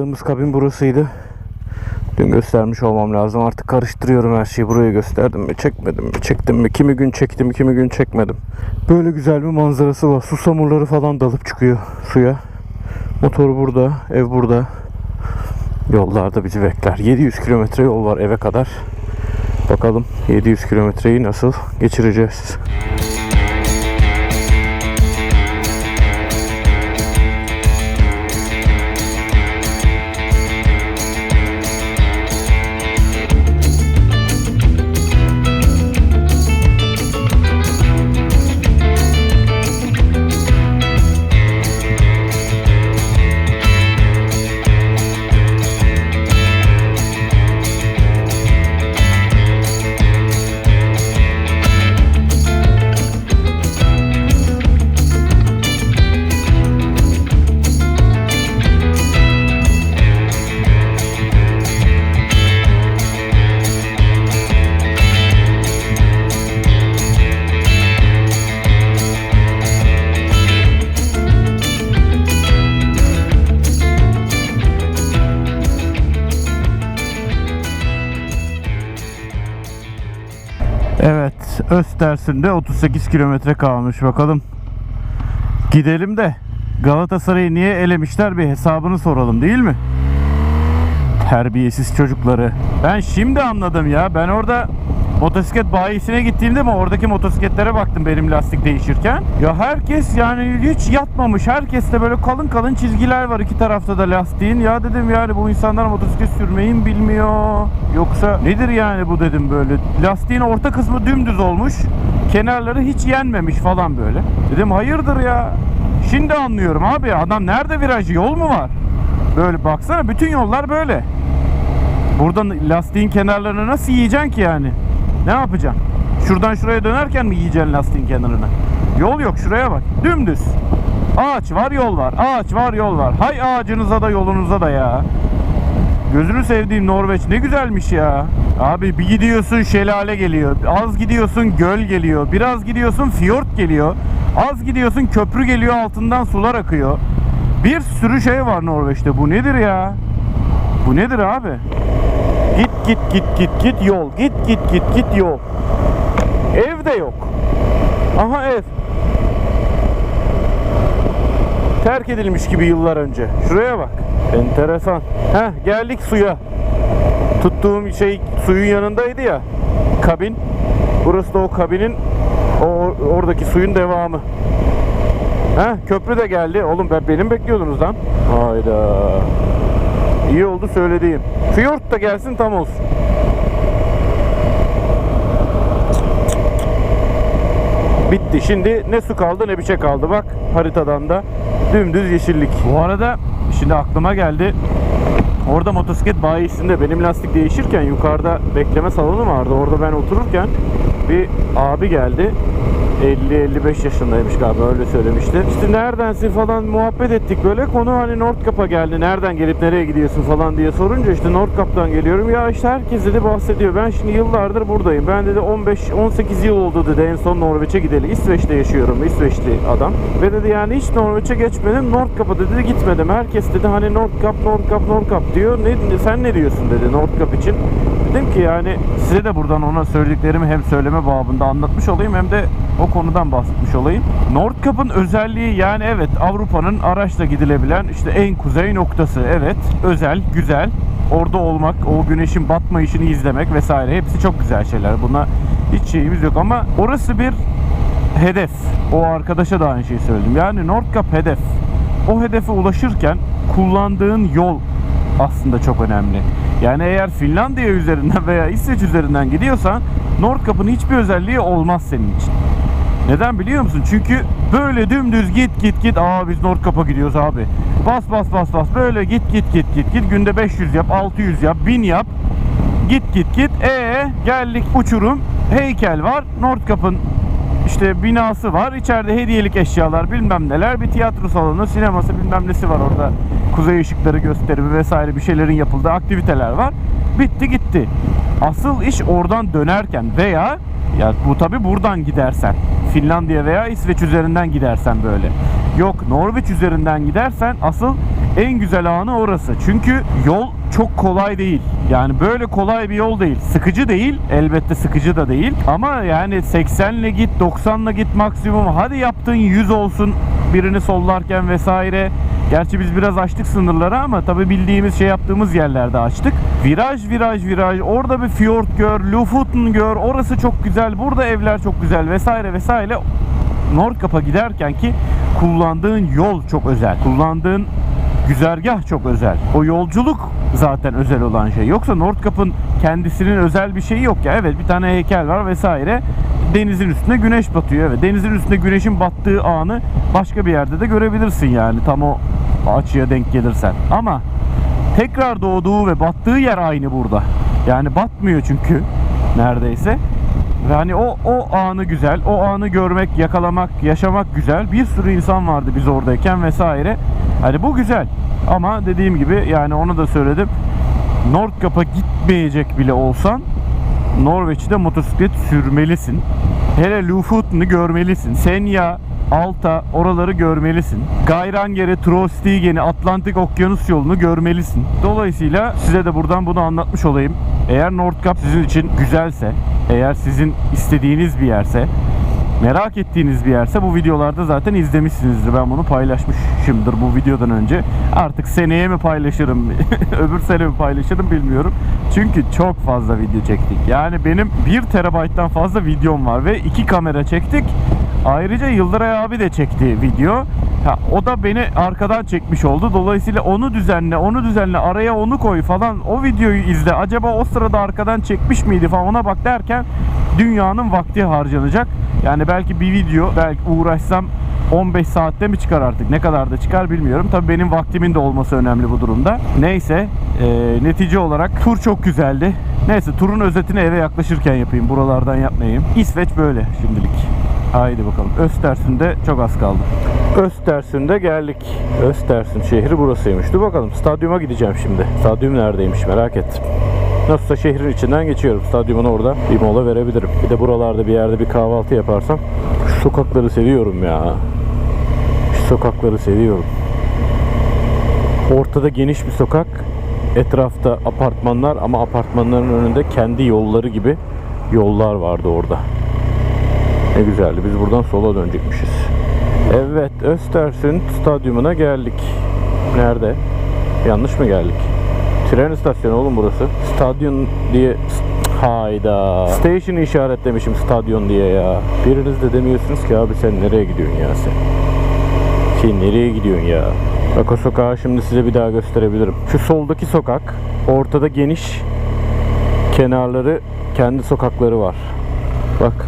Kaldığımız kabin burasıydı. Dün göstermiş olmam lazım. Artık karıştırıyorum her şeyi. Burayı gösterdim mi, çekmedim mi, çektim mi? Kimi gün çektim, kimi gün çekmedim. Böyle güzel bir manzarası var. Susamurları falan dalıp çıkıyor suya. Motor burada, ev burada. Yollarda bizi bekler. 700 kilometre yol var eve kadar. Bakalım 700 kilometreyi nasıl geçireceğiz. Evet, Östers'ünde 38 kilometre kalmış bakalım. Gidelim de Galatasaray'ı niye elemişler bir hesabını soralım değil mi? Terbiyesiz çocukları. Ben şimdi anladım ya. Ben orada motosiklet bayisine gittiğimde mi oradaki motosikletlere baktım benim lastik değişirken. Ya herkes yani hiç yatmamış. Herkes de böyle kalın kalın çizgiler var iki tarafta da lastiğin. Ya dedim yani bu insanlar motosiklet sürmeyi mi bilmiyor? Yoksa nedir yani bu dedim böyle. Lastiğin orta kısmı dümdüz olmuş. Kenarları hiç yenmemiş falan böyle. Dedim hayırdır ya. Şimdi anlıyorum abi. Adam nerede virajı? Yol mu var? Böyle baksana bütün yollar böyle. Buradan lastiğin kenarlarını nasıl yiyeceksin ki yani? Ne yapacaksın? Şuradan şuraya dönerken mi yiyeceksin lastiğin kenarını? Yol yok şuraya bak. Dümdüz. Ağaç var yol var. Ağaç var yol var. Hay ağacınıza da yolunuza da ya. Gözünü sevdiğim Norveç ne güzelmiş ya. Abi bir gidiyorsun şelale geliyor. Az gidiyorsun göl geliyor. Biraz gidiyorsun fiyort geliyor. Az gidiyorsun köprü geliyor altından sular akıyor. Bir sürü şey var Norveç'te. Bu nedir ya? Bu nedir abi? Git git git git git yol. Git git git git yol. Ev de yok. Aha ev. Terk edilmiş gibi yıllar önce. Şuraya bak. Enteresan. Heh geldik suya. Tuttuğum şey suyun yanındaydı ya. Kabin. Burası da o kabinin o oradaki suyun devamı. Heh köprü de geldi. Oğlum ben benim bekliyordunuz lan. Hayda. İyi oldu söylediğim. Fiyort da gelsin tam olsun. Bitti. Şimdi ne su kaldı ne bir şey kaldı. Bak haritadan da dümdüz yeşillik. Bu arada şimdi aklıma geldi. Orada motosiklet bayisinde benim lastik değişirken yukarıda bekleme salonu vardı. Orada ben otururken bir abi geldi. 50-55 yaşındaymış galiba öyle söylemişti. İşte neredensin falan muhabbet ettik böyle. Konu hani Nordkap'a geldi. Nereden gelip nereye gidiyorsun falan diye sorunca işte Nordkap'tan geliyorum. Ya işte herkes dedi bahsediyor. Ben şimdi yıllardır buradayım. Ben dedi 15-18 yıl oldu dedi en son Norveç'e gideli. İsveç'te yaşıyorum. İsveçli adam. Ve dedi yani hiç Norveç'e geçmedim. Nordkap'a dedi gitmedim. Herkes dedi hani Nordkap, Nordkap, Nordkap diyor. Ne, sen ne diyorsun dedi Nordkap için. Dedim ki yani size de buradan ona söylediklerimi hem söyleme babında anlatmış olayım hem de o konudan bahsetmiş olayım. Nordkap'ın özelliği yani evet Avrupa'nın araçla gidilebilen işte en kuzey noktası. Evet özel, güzel. Orada olmak, o güneşin batma işini izlemek vesaire hepsi çok güzel şeyler. Buna hiç şeyimiz yok ama orası bir hedef. O arkadaşa da aynı şeyi söyledim. Yani Nordkap hedef. O hedefe ulaşırken kullandığın yol aslında çok önemli. Yani eğer Finlandiya üzerinden veya İsveç üzerinden gidiyorsan Nordkap'ın hiçbir özelliği olmaz senin için. Neden biliyor musun? Çünkü böyle dümdüz git git git. Aa biz Nordkap'a gidiyoruz abi. Bas bas bas bas. Böyle git git git git git. Günde 500 yap, 600 yap, 1000 yap. Git git git. E geldik uçurum. Heykel var. Nordkap'ın işte binası var. İçeride hediyelik eşyalar bilmem neler. Bir tiyatro salonu, sineması bilmem nesi var orada. Kuzey ışıkları gösterimi vesaire bir şeylerin yapıldığı aktiviteler var. Bitti gitti. Asıl iş oradan dönerken veya ya bu tabi buradan gidersen. Finlandiya veya İsveç üzerinden gidersen böyle. Yok Norveç üzerinden gidersen asıl en güzel anı orası. Çünkü yol çok kolay değil. Yani böyle kolay bir yol değil. Sıkıcı değil. Elbette sıkıcı da değil. Ama yani 80 ile git 90 ile git maksimum. Hadi yaptığın 100 olsun birini sollarken vesaire. Gerçi biz biraz açtık sınırları ama tabi bildiğimiz şey yaptığımız yerlerde açtık. Viraj viraj viraj. Orada bir fiyort gör, Lofoten gör. Orası çok güzel. Burada evler çok güzel vesaire vesaire. Nordkap'a giderken ki kullandığın yol çok özel. Kullandığın güzergah çok özel. O yolculuk zaten özel olan şey. Yoksa Nordkap'ın kendisinin özel bir şeyi yok ya. Evet bir tane heykel var vesaire. Denizin üstünde güneş batıyor. Evet denizin üstünde güneşin battığı anı başka bir yerde de görebilirsin yani. Tam o açıya denk gelirsen. Ama tekrar doğduğu ve battığı yer aynı burada. Yani batmıyor çünkü neredeyse. Ve hani o, o anı güzel, o anı görmek, yakalamak, yaşamak güzel. Bir sürü insan vardı biz oradayken vesaire. Hani bu güzel. Ama dediğim gibi yani onu da söyledim. Nordkap'a gitmeyecek bile olsan Norveç'te motosiklet sürmelisin. Hele Lofoten'ı görmelisin. Senja, Alta oraları görmelisin. Gayranger'e, Trostigen'i, Atlantik Okyanus yolunu görmelisin. Dolayısıyla size de buradan bunu anlatmış olayım. Eğer Nordkap sizin için güzelse, eğer sizin istediğiniz bir yerse, merak ettiğiniz bir yerse bu videolarda zaten izlemişsinizdir. Ben bunu paylaşmışımdır bu videodan önce. Artık seneye mi paylaşırım, öbür sene mi paylaşırım bilmiyorum. Çünkü çok fazla video çektik. Yani benim 1 terabayttan fazla videom var ve iki kamera çektik. Ayrıca Yıldıray abi de çekti video. Ha, o da beni arkadan çekmiş oldu. Dolayısıyla onu düzenle, onu düzenle, araya onu koy falan. O videoyu izle. Acaba o sırada arkadan çekmiş miydi falan ona bak derken dünyanın vakti harcanacak. Yani belki bir video, belki uğraşsam 15 saatte mi çıkar artık? Ne kadar da çıkar bilmiyorum. Tabii benim vaktimin de olması önemli bu durumda. Neyse, e, netice olarak tur çok güzeldi. Neyse turun özetini eve yaklaşırken yapayım. Buralardan yapmayayım. İsveç böyle şimdilik. Haydi bakalım. Östersund'e çok az kaldı. Östersund'e geldik. Östersund şehri burasıymış. Dur bakalım stadyuma gideceğim şimdi. Stadyum neredeymiş merak ettim. Nasılsa şehrin içinden geçiyorum. Stadyumun orada bir mola verebilirim. Bir de buralarda bir yerde bir kahvaltı yaparsam. Şu sokakları seviyorum ya. Şu sokakları seviyorum. Ortada geniş bir sokak. Etrafta apartmanlar ama apartmanların önünde kendi yolları gibi yollar vardı orada. Ne güzeldi. Biz buradan sola dönecekmişiz. Evet, Östersund stadyumuna geldik. Nerede? Yanlış mı geldik? Tren istasyonu oğlum burası. Stadyum diye Hayda. Station işaretlemişim stadyon diye ya. Biriniz de demiyorsunuz ki abi sen nereye gidiyorsun ya sen? Sen nereye gidiyorsun ya? Bak o sokağı şimdi size bir daha gösterebilirim. Şu soldaki sokak, ortada geniş, kenarları kendi sokakları var. Bak.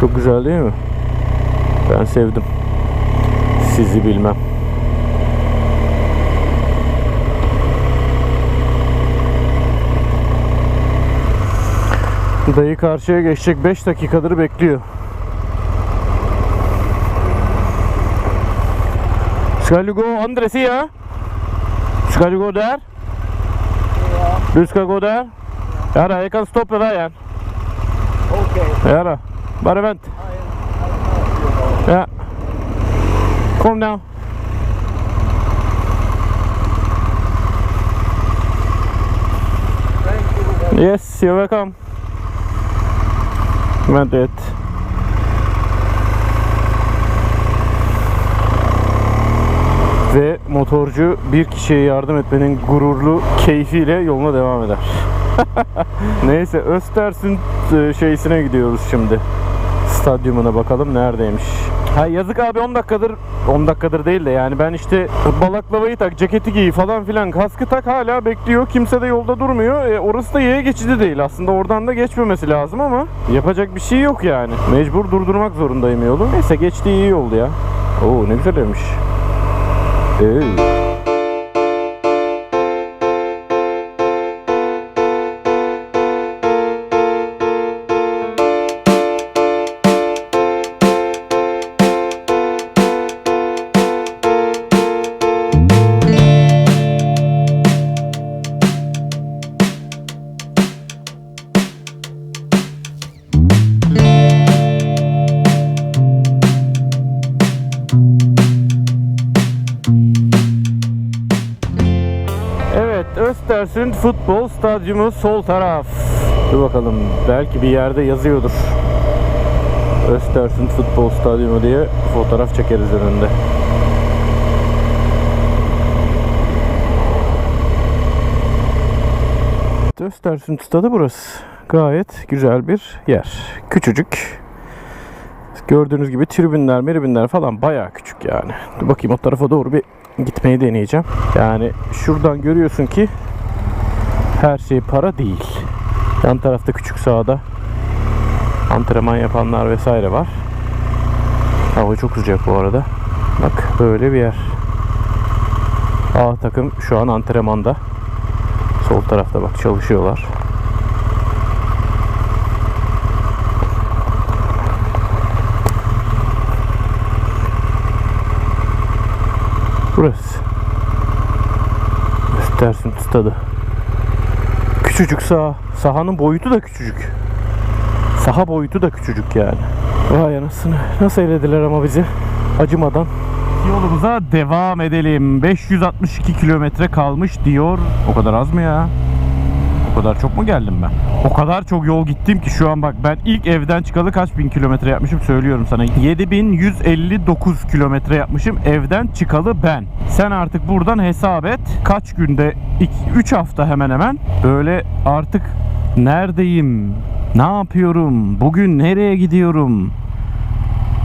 Çok güzel değil mi? Ben sevdim. Sizi bilmem. Dayı karşıya geçecek 5 dakikadır bekliyor. Skal du gå andre sida? Skal du gå der? Du skal gå der? Ja da, jeg kan stoppe veien. Ok. Ja da. Bare vent. Ja. Kom you. Yes, you're welcome. Litt. Ve motorcu bir kişiye yardım etmenin gururlu keyfiyle yoluna devam eder. Neyse Östersund e, şeysine gidiyoruz şimdi. Stadyumuna bakalım neredeymiş. Ha yazık abi 10 dakikadır 10 dakikadır değil de yani ben işte balaklavayı tak, ceketi giy falan filan kaskı tak hala bekliyor. Kimse de yolda durmuyor. E, orası da yaya geçidi değil. Aslında oradan da geçmemesi lazım ama yapacak bir şey yok yani. Mecbur durdurmak zorundayım yolu. Neyse geçti iyi oldu ya. Oo ne güzel evmiş. Ee. Futbol Stadyumu sol taraf. Dur bakalım belki bir yerde yazıyordur. Östersund Futbol Stadyumu diye fotoğraf çekeriz önünde. Östersund stadı burası. Gayet güzel bir yer. Küçücük. Gördüğünüz gibi tribünler, meribünler falan bayağı küçük yani. Dur bakayım o tarafa doğru bir gitmeyi deneyeceğim. Yani şuradan görüyorsun ki her şey para değil. Yan tarafta küçük sahada antrenman yapanlar vesaire var. Hava çok sıcak bu arada. Bak böyle bir yer. A takım şu an antrenmanda. Sol tarafta bak çalışıyorlar. Burası. Östersund stadı. Küçücük saha. Sahanın boyutu da küçücük. Saha boyutu da küçücük yani. Vay anasını. Nasıl eylediler ama bizi. Acımadan. Yolumuza devam edelim. 562 kilometre kalmış diyor. O kadar az mı ya? Kadar çok mu geldim ben? O kadar çok yol gittim ki şu an bak ben ilk evden çıkalı kaç bin kilometre yapmışım söylüyorum sana. 7159 kilometre yapmışım evden çıkalı ben. Sen artık buradan hesap et. Kaç günde 3 hafta hemen hemen böyle artık neredeyim? Ne yapıyorum? Bugün nereye gidiyorum?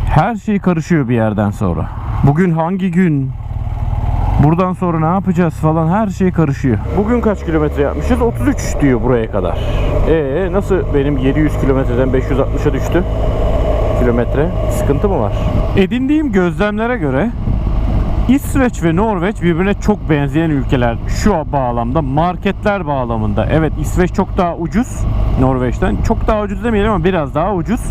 Her şey karışıyor bir yerden sonra. Bugün hangi gün? Buradan sonra ne yapacağız falan her şey karışıyor. Bugün kaç kilometre yapmışız? 33 diyor buraya kadar. Ee nasıl benim 700 kilometreden 560'a düştü? Kilometre. Sıkıntı mı var? Edindiğim gözlemlere göre İsveç ve Norveç birbirine çok benzeyen ülkeler şu bağlamda marketler bağlamında. Evet İsveç çok daha ucuz Norveç'ten. Çok daha ucuz demeyelim ama biraz daha ucuz.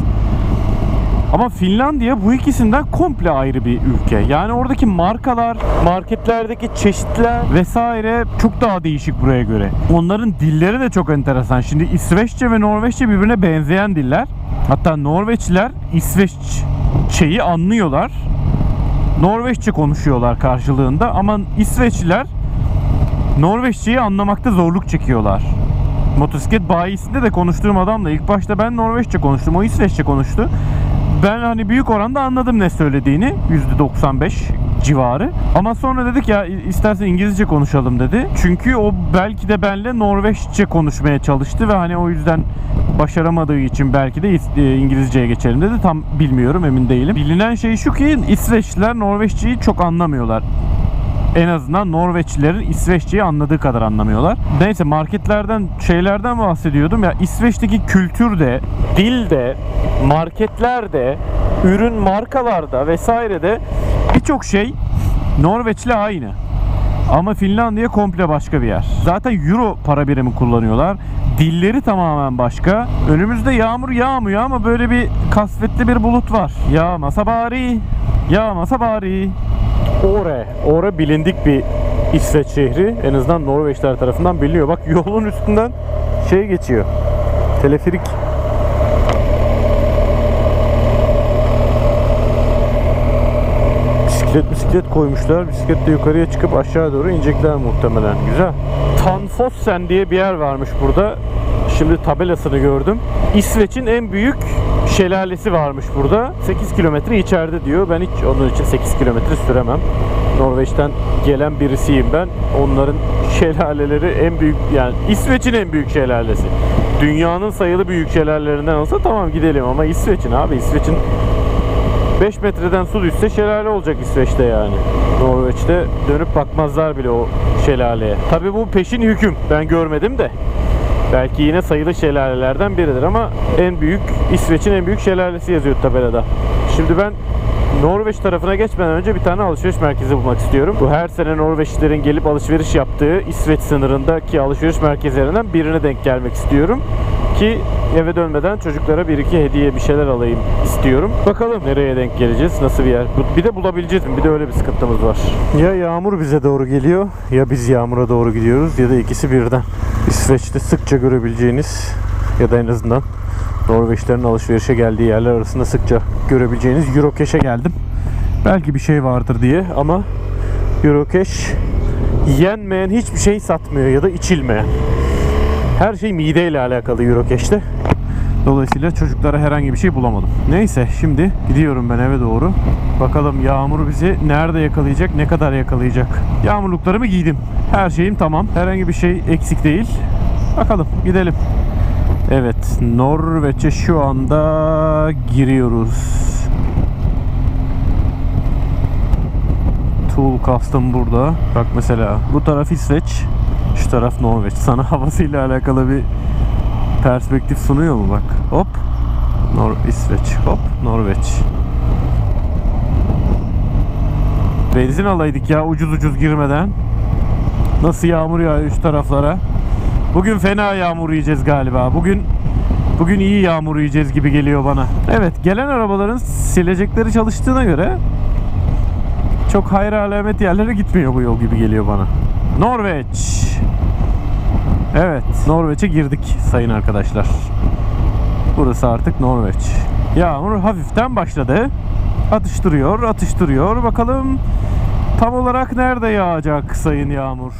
Ama Finlandiya bu ikisinden komple ayrı bir ülke. Yani oradaki markalar, marketlerdeki çeşitler vesaire çok daha değişik buraya göre. Onların dilleri de çok enteresan. Şimdi İsveççe ve Norveççe birbirine benzeyen diller. Hatta Norveçliler İsveççeyi anlıyorlar. Norveççe konuşuyorlar karşılığında ama İsveçliler Norveççeyi anlamakta zorluk çekiyorlar. Motosiklet bayisinde de konuştuğum adamla ilk başta ben Norveççe konuştum, o İsveççe konuştu. Ben hani büyük oranda anladım ne söylediğini. %95 civarı. Ama sonra dedik ya istersen İngilizce konuşalım dedi. Çünkü o belki de benle Norveççe konuşmaya çalıştı ve hani o yüzden başaramadığı için belki de e, İngilizceye geçelim dedi. Tam bilmiyorum emin değilim. Bilinen şey şu ki İsveçliler Norveççeyi çok anlamıyorlar en azından Norveçlilerin İsveççeyi anladığı kadar anlamıyorlar. Neyse marketlerden şeylerden bahsediyordum ya İsveç'teki kültürde, dilde, marketlerde, ürün markalarda vesairede birçok şey Norveç'le aynı. Ama Finlandiya komple başka bir yer. Zaten euro para birimi kullanıyorlar. Dilleri tamamen başka. Önümüzde yağmur yağmıyor ama böyle bir kasvetli bir bulut var. Yağmasa bari, yağmasa bari. Ore. Ore bilindik bir İsveç şehri. En azından Norveçler tarafından biliniyor. Bak yolun üstünden şey geçiyor. Teleferik. Bisiklet bisiklet koymuşlar. Bisiklet de yukarıya çıkıp aşağı doğru inecekler muhtemelen. Güzel. Tanfossen diye bir yer varmış burada. Şimdi tabelasını gördüm. İsveç'in en büyük şelalesi varmış burada. 8 kilometre içeride diyor. Ben hiç onun için 8 kilometre süremem. Norveç'ten gelen birisiyim ben. Onların şelaleleri en büyük yani İsveç'in en büyük şelalesi. Dünyanın sayılı büyük şelalelerinden olsa tamam gidelim ama İsveç'in abi İsveç'in 5 metreden su düşse şelale olacak İsveç'te yani. Norveç'te dönüp bakmazlar bile o şelaleye. Tabii bu peşin hüküm. Ben görmedim de. Belki yine sayılı şelalelerden biridir ama en büyük İsveç'in en büyük şelalesi yazıyor tabelada. Şimdi ben Norveç tarafına geçmeden önce bir tane alışveriş merkezi bulmak istiyorum. Bu her sene Norveçlilerin gelip alışveriş yaptığı İsveç sınırındaki alışveriş merkezlerinden birine denk gelmek istiyorum. Ki eve dönmeden çocuklara bir iki hediye bir şeyler alayım istiyorum. Bakalım nereye denk geleceğiz, nasıl bir yer. Bir de bulabileceğiz mi? Bir de öyle bir sıkıntımız var. Ya yağmur bize doğru geliyor ya biz yağmura doğru gidiyoruz ya da ikisi birden. İsveç'te sıkça görebileceğiniz ya da en azından Norveçlerin alışverişe geldiği yerler arasında sıkça görebileceğiniz Eurocache'e geldim. Belki bir şey vardır diye ama Eurocache yenmeyen hiçbir şey satmıyor ya da içilmeyen. Her şey mideyle alakalı Eurocache'te. Dolayısıyla çocuklara herhangi bir şey bulamadım. Neyse şimdi gidiyorum ben eve doğru. Bakalım yağmur bizi nerede yakalayacak, ne kadar yakalayacak. Yağmurluklarımı giydim. Her şeyim tamam. Herhangi bir şey eksik değil. Bakalım gidelim. Evet Norveç'e şu anda giriyoruz. Tool Custom burada. Bak mesela bu taraf İsveç, şu taraf Norveç. Sana havasıyla alakalı bir perspektif sunuyor mu bak. Hop. Nor İsveç. Hop. Norveç. Benzin alaydık ya ucuz ucuz girmeden. Nasıl yağmur yağıyor şu taraflara. Bugün fena yağmur yiyeceğiz galiba. Bugün bugün iyi yağmur yiyeceğiz gibi geliyor bana. Evet, gelen arabaların silecekleri çalıştığına göre çok hayır alamet yerlere gitmiyor bu yol gibi geliyor bana. Norveç. Evet, Norveç'e girdik sayın arkadaşlar. Burası artık Norveç. Yağmur hafiften başladı. Atıştırıyor, atıştırıyor. Bakalım tam olarak nerede yağacak sayın Yağmur?